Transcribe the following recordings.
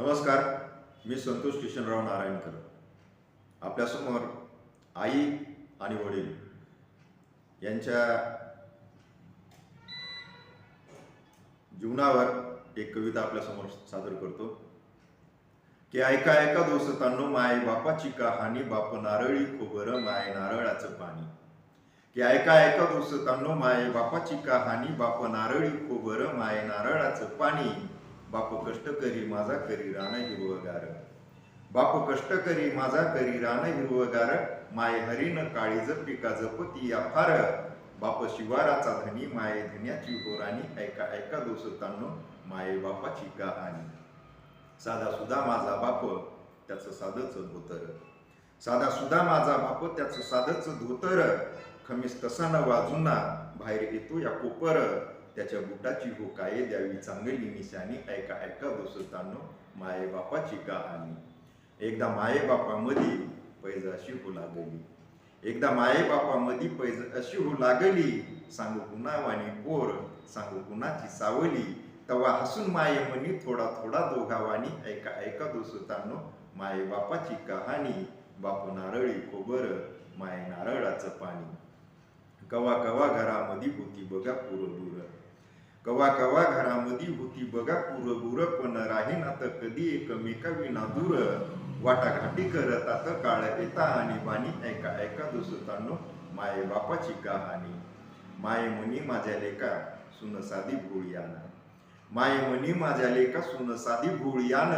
नमस्कार मी संतोष किशनराव नारायणकर. आपल्यासमोर आई आणि वडील यांच्या जीवनावर एक कविता आपल्यासमोर सादर करतो. की ऐका ऐका दोस्तांनो माय बापाची कहाणी बाप नारळी खोबर माय नारळाचं पाणी. की ऐका ऐका दोस्तांनो माय बापाची कहाणी बाप नारळी खोबर माय नारळाचं पाणी. बाप कष्ट करी माझा करी रान हिरवगार. बाप कष्ट करी माझा करी रान हिरवगार. माय हरीन काळीज पिका जपती या फार बाप शिवाराचा धनी माये धन्याची होराणी. ऐका ऐका दोसतांनो माये बापाची कहाणी. साधा सुद्धा माझा बाप त्याचं साधच धोतर. साधा सुद्धा माझा बाप त्याचं साधच धोतर. खमीस तसा न वाजूना बाहेर येतो या कोपर. त्याच्या बुटाची हो काय द्यावी चांगली निशाणी ऐका ऐका दोस्तांनो माये बापाची कहाणी. एकदा माये पैज अशी हो लागली. एकदा माये पैज अशी हो लागली सांगू कुणावानी पोर सांगू कुणाची सावली. तवा हसून माये म्हणी थोडा थोडा दोघावानी ऐका ऐका दोस्तांनो माये बापाची कहाणी. बापू नारळी खोबर माये नारळाचं पाणी. कवा कवा घरामध्ये होती बघा पुर दूर. कवा कवा घरामध्ये होती बघा पुर बुर पण राहीनात कधी एकमेका विना दूर. वाटाघाटी करत आता काळ येता आणि बाणी ऐका ऐका दुसतांनो माये बापाची कहाणी. माये म्हणी माझ्या लेका सुन साधी भोळीयान. माये म्हणी माझ्या लेका सुन साधी भोळीयान.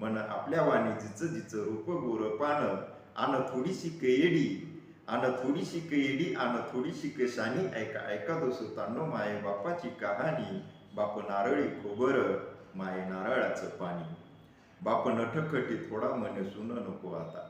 मन आपल्या वाणी जिचं जिचं रूप गोर पान आन थोडीशी केडी आन थोडीशी कैडी आन थोडीशी कशानी ऐका ऐका दोस्तांनो माये बापाची कहाणी बाप नारळी खोबर माये नारळाचं पाणी बाप नठखटी थोडा मने सुन नको आता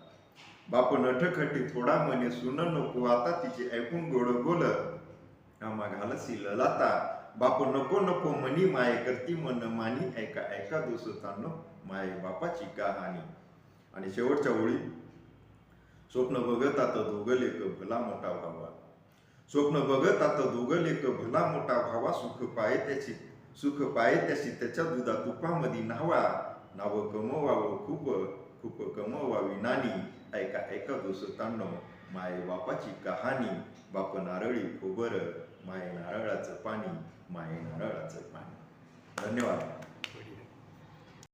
बाप नठखटी थोडा मने सुन नको आता तिचे ऐकून गोड बोल आम्हा घालसी ललाता बाप नको नको मनी माये करती मन मानी ऐका ऐका दोस्तांनो माये बापाची कहाणी आणि शेवटच्या ओळी स्वप्न बघत आता दोघं लेख भला मोठा व्हावा. स्वप्न बघत आता दोघं लेख भला मोठा व्हावा सुख पाये त्याची सुख पाये त्याची त्याच्या दुधा तुपामध्ये न्हावा. नाव कमवावं खूप खूप कमवावी नानी. ऐका ऐका दोस्तांनो माये बापाची कहाणी. बाप नारळी खोबर माय नारळाचं पाणी माय नारळाचं पाणी. धन्यवाद.